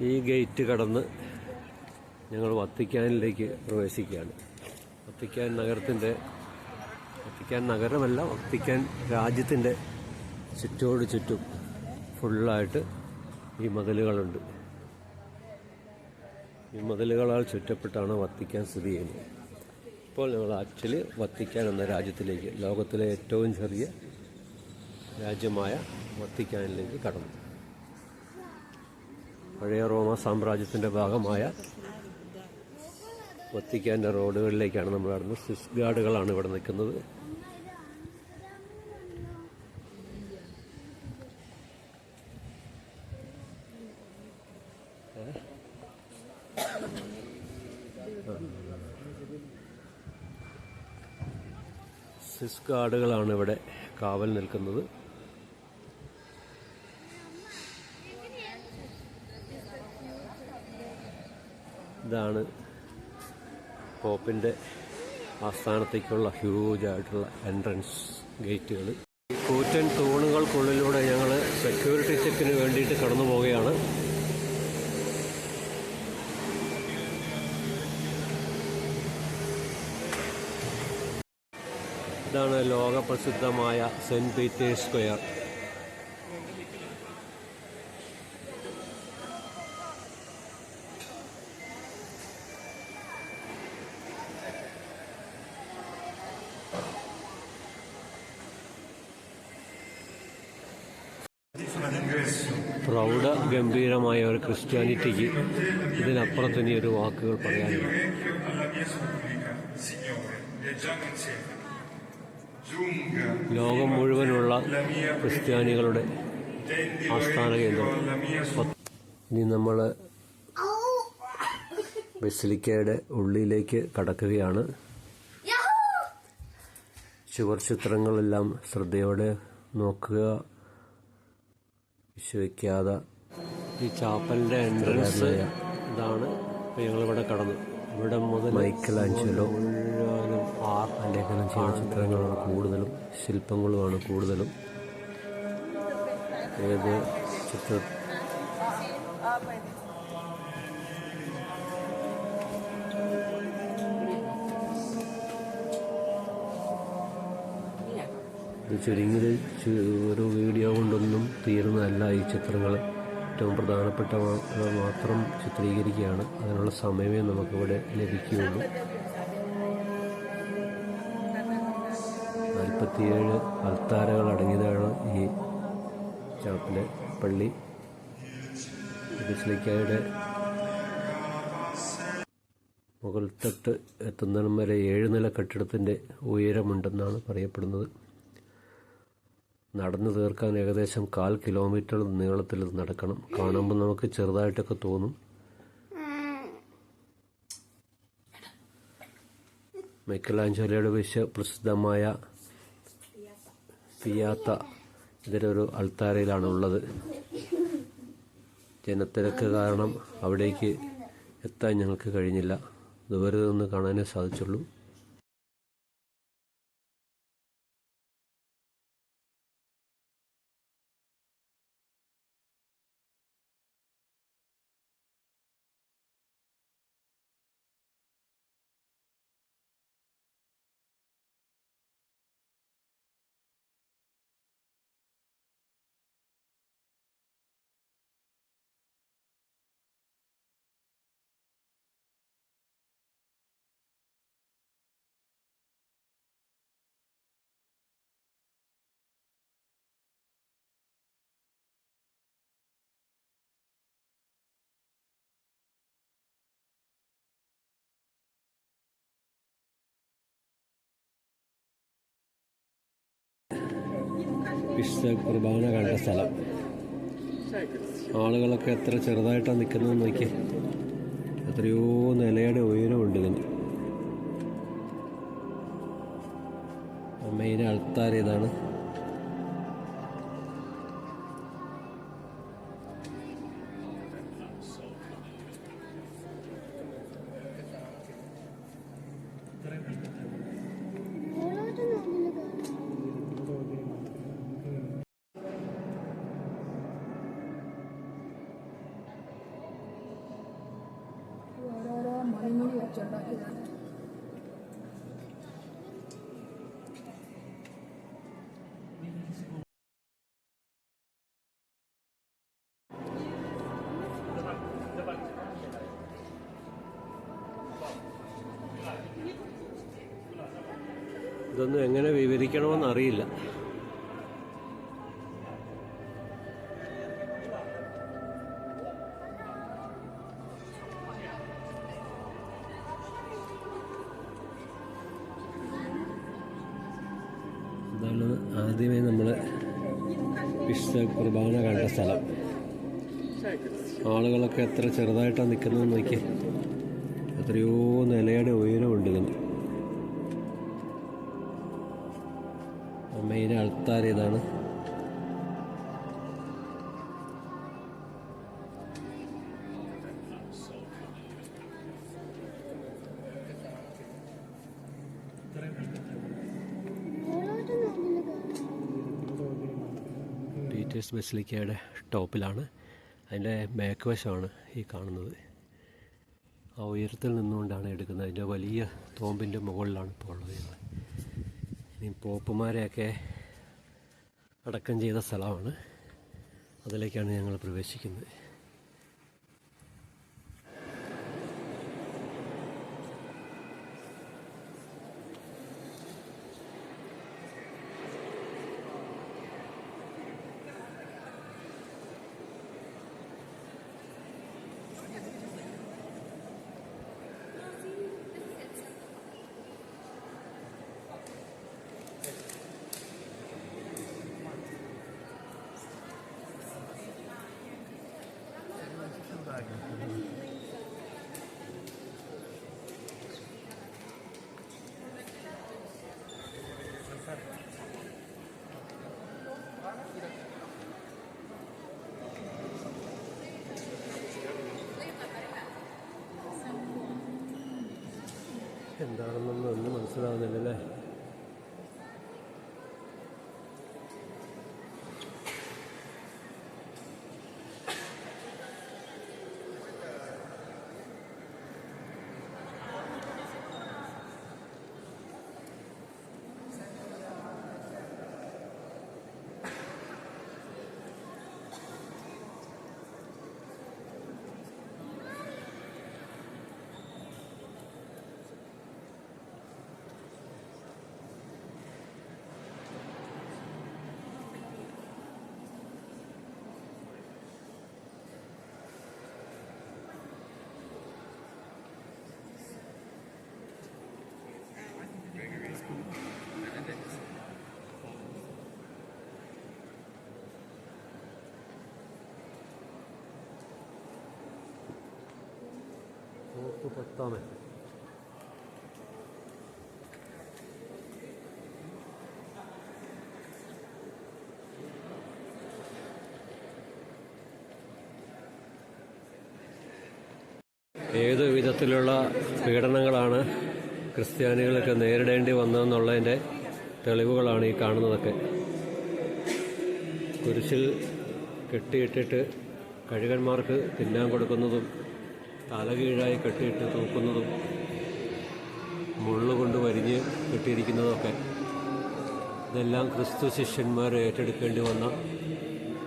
ഈ ഗേറ്റ് കടന്ന് ഞങ്ങൾ വത്തിക്കാനിലേക്ക് പ്രവേശിക്കുകയാണ്. വത്തിക്കാൻ നഗരത്തിന്റെ വത്തിക്കാൻ നഗരമല്ല വത്തിക്കാൻ രാജ്യത്തിന്റെ ചുറ്റോട് ചുറ്റും ഫുള്ളായിട്ട് ഈ മതിലുകളുണ്ട്. ഈ മതിലുകളാൽ ചുറ്റപ്പെട്ടാണ് വത്തിക്കാൻ സ്ഥിതി ചെയ്യുന്നത്. ഇപ്പോൾ ഞങ്ങൾ ആക്ച്വലി വത്തിക്കാൻ എന്ന രാജ്യത്തിലേക്ക് ലോകത്തിലെ ഏറ്റവും ചെറിയ രാജ്യമായ വത്തിക്കാനിലേക്ക് കടന്നു. പഴയ റോമ സാമ്രാജ്യത്തിന്റെ ഭാഗമായ വത്തിക്കാന്റെ റോഡുകളിലേക്കാണ് നമ്മൾ നടന്നത്. സ്വിസ് ഗാർഡുകളാണ് ഇവിടെ നിൽക്കുന്നത്. സ്വിസ് ഗാർഡുകളാണ് ഇവിടെ കാവൽ നിൽക്കുന്നത്. ഇതാണ് പോപ്പിന്റെ ആസ്ഥാനത്തേക്കുള്ള ഹ്യൂജ് ആയിട്ടുള്ള എൻട്രൻസ് ഗേറ്റുകൾ കൂറ്റൻ തൂണുകൾക്കുള്ളിലൂടെ ഞങ്ങൾ സെക്യൂരിറ്റി ചെക്കിന് വേണ്ടിയിട്ട് കടന്നു പോവുകയാണ്. ഇതാണ് ലോകപ്രസിദ്ധമായ സെന്റ് പീറ്റേഴ്സ് സ്ക്വയർ. പ്രൗഢ ഗംഭീരമായ ഒരു ക്രിസ്ത്യാനിറ്റിക്ക് ഇതിനപ്പുറം തന്നെ ഒരു വാക്കുകൾ പറയാനില്ല. ലോകം മുഴുവനുള്ള ക്രിസ്ത്യാനികളുടെ ആസ്ഥാന കേന്ദ്രം. ഇനി നമ്മൾ ബസിലിക്കയുടെ ഉള്ളിലേക്ക് കടക്കുകയാണ്. ചുവർ ചിത്രങ്ങളെല്ലാം ശ്രദ്ധയോടെ നോക്കുക. വിശ്വസിക്കാതെ ഈ ചാപ്പലിന്റെ എൻട്രൻസ് ഇതാണ് ഇപ്പൊ ഞങ്ങളിവിടെ കടന്നു. ഇവിടെ മുതൽ മൈക്കൽ ആഞ്ചലോ മുഴുവനും ആർ ലേഖനം ചെയ്യുന്ന ചിത്രങ്ങളാണ് കൂടുതലും ശില്പങ്ങളുമാണ് കൂടുതലും. ഏത് ചിത്ര ചുരുങ്ങിയത് ഒരു വീഡിയോ കൊണ്ടൊന്നും തീരുന്നതല്ല ഈ ചിത്രങ്ങൾ ഏറ്റവും പ്രധാനപ്പെട്ട മാത്രം ചിത്രീകരിക്കുകയാണ്. അതിനുള്ള സമയമേ നമുക്കിവിടെ ലഭിക്കുകയുള്ളൂ. നാൽപ്പത്തിയേഴ് അൽത്താരകൾ അടങ്ങിയതാണ് ഈ ചാപ്പിലെ പള്ളി. ബിസ്ലിക്കായുടെ മുകൾ തട്ട് എത്തുന്നിടം വരെ ഏഴ് നില കെട്ടിടത്തിന്റെ ഉയരമുണ്ടെന്നാണ് പറയപ്പെടുന്നത്. നടന്നു തീർക്കാൻ ഏകദേശം കാൽ കിലോമീറ്റർ നീളത്തിൽ നടക്കണം. കാണുമ്പോൾ നമുക്ക് ചെറുതായിട്ടൊക്കെ തോന്നും. മൈക്കലാഞ്ചോലയുടെ വിശ്വ പ്രസിദ്ധമായ പിയാത്ത ഇതിലൊരു അൾത്താരയിലാണ് ഉള്ളത് ജനത്തിരക്ക് കാരണം അവിടേക്ക് എത്താൻ ഞങ്ങൾക്ക് കഴിഞ്ഞില്ല. ദൂരെ നിന്ന് കാണാനേ സാധിച്ചുള്ളൂ. വിശുദ്ധ കുർബാന കണ്ട സ്ഥലം. ആളുകളൊക്കെ എത്ര ചെറുതായിട്ടാണ് നിൽക്കുന്നത് നോക്കി. എത്രയോ നിലയുടെ ഉയരമുണ്ട് ഇതിന് മെയിൻ ആൾത്താർ ഇതാണ്. ഇതൊന്നും എങ്ങനെ വിവരിക്കണമെന്ന് അറിയില്ല. ഇതാണ് ആദ്യമേ നമ്മൾ വിശുദ്ധ കുർബാന കണ്ട സ്ഥലം. ആളുകളൊക്കെ എത്ര ചെറുതായിട്ടാണ് നിൽക്കുന്നത് നോക്കി എത്രയോ നിലയുടെ ഉയരമുണ്ട് ഇതിന്. മെയിൻ ആൾത്താർ ഇതാണ് പീറ്റേഴ്സ് ബസിലിക്കയുടെ ടോപ്പിലാണ്. അതിന്റെ ബാക്ക് വശമാണ് ഈ കാണുന്നത്. ആ ഉയരത്തിൽ നിന്നുകൊണ്ടാണ് എടുക്കുന്നത്. അതിന്റെ വലിയ തോമ്പിന്റെ മുകളിലാണ് ഇപ്പോൾ ഉള്ളത് പോപ്പുമാരെയൊക്കെ അടക്കം ചെയ്ത സ്ഥലമാണ്. അതിലേക്കാണ് ഞങ്ങൾ പ്രവേശിക്കുന്നത്. എന്താണെന്നൊന്നും മനസ്സിലാവുന്നില്ലല്ലേ? പോപ്പ് പത്താമൻ ഏത് വിധത്തിലുള്ള പീഡനങ്ങളാണ് ക്രിസ്ത്യാനികളൊക്കെ നേരിടേണ്ടി വന്നതെന്നുള്ളതിന്റെ തെളിവുകളാണ് ഈ കാണുന്നതൊക്കെ. കുരിശിൽ കെട്ടിയിട്ടിട്ട് കഴുകന്മാർക്ക് തിന്നാൻ കൊടുക്കുന്നതും തലകീഴായി കെട്ടിയിട്ട് തൂക്കുന്നതും മുള്ളുകൊണ്ട് വരിഞ്ഞ് കെട്ടിയിരിക്കുന്നതൊക്കെ. ഇതെല്ലാം ക്രിസ്തു ശിഷ്യന്മാർ ഏറ്റെടുക്കേണ്ടി വന്ന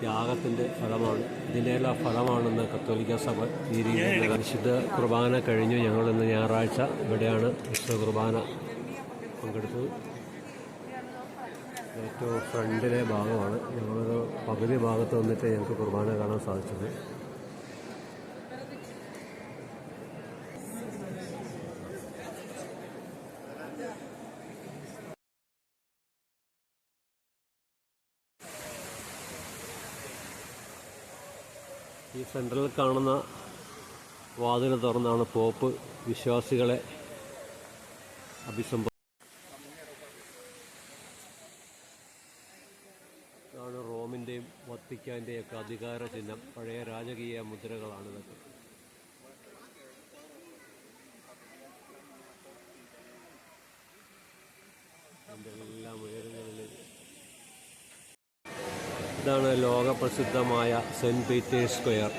ത്യാഗത്തിന്റെ ഫലമാണ്. ഇതിന്റെയുള്ള ഫലമാണെന്ന് കത്തോലിക്ക സഭ ഈ രീതിയിൽ വിശുദ്ധ കുർബാന കഴിഞ്ഞു. ഞങ്ങളിന്ന് ഞായറാഴ്ച ഇവിടെയാണ് വിശുദ്ധ കുർബാന പങ്കെടുത്തത്. ഏറ്റവും ഫ്രണ്ടിലെ ഭാഗമാണ്. ഞങ്ങളൊരു പകുതി ഭാഗത്ത് വന്നിട്ട് ഞങ്ങൾക്ക് കുർബാന കാണാൻ സാധിച്ചത്. ഈ സെൻട്രലിൽ കാണുന്ന വാതിൽ തുറന്നാണ് പോപ്പ് വിശ്വാസികളെ അഭിസംബോധന ഇതാണ് റോമിന്റെയും വത്തിക്കാന്റെയും ഒക്കെ അധികാര ചിഹ്നം പഴയ രാജകീയ മുദ്രകളാണ് ഇതൊക്കെ. ഇതാണ് ലോകപ്രസിദ്ധമായ സെന്റ് പീറ്റേഴ്സ് സ്ക്വയർ.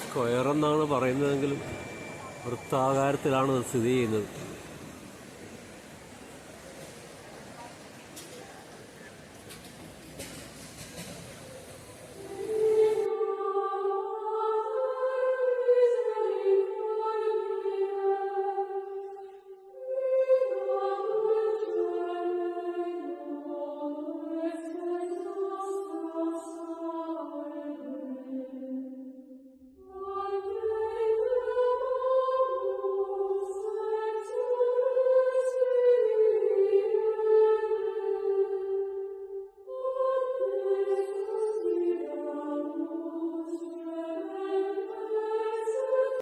സ്ക്വയർ എന്നാണ് പറയുന്നതെങ്കിലും വൃത്താകാരത്തിലാണ് സ്ഥിതി ചെയ്യുന്നത്.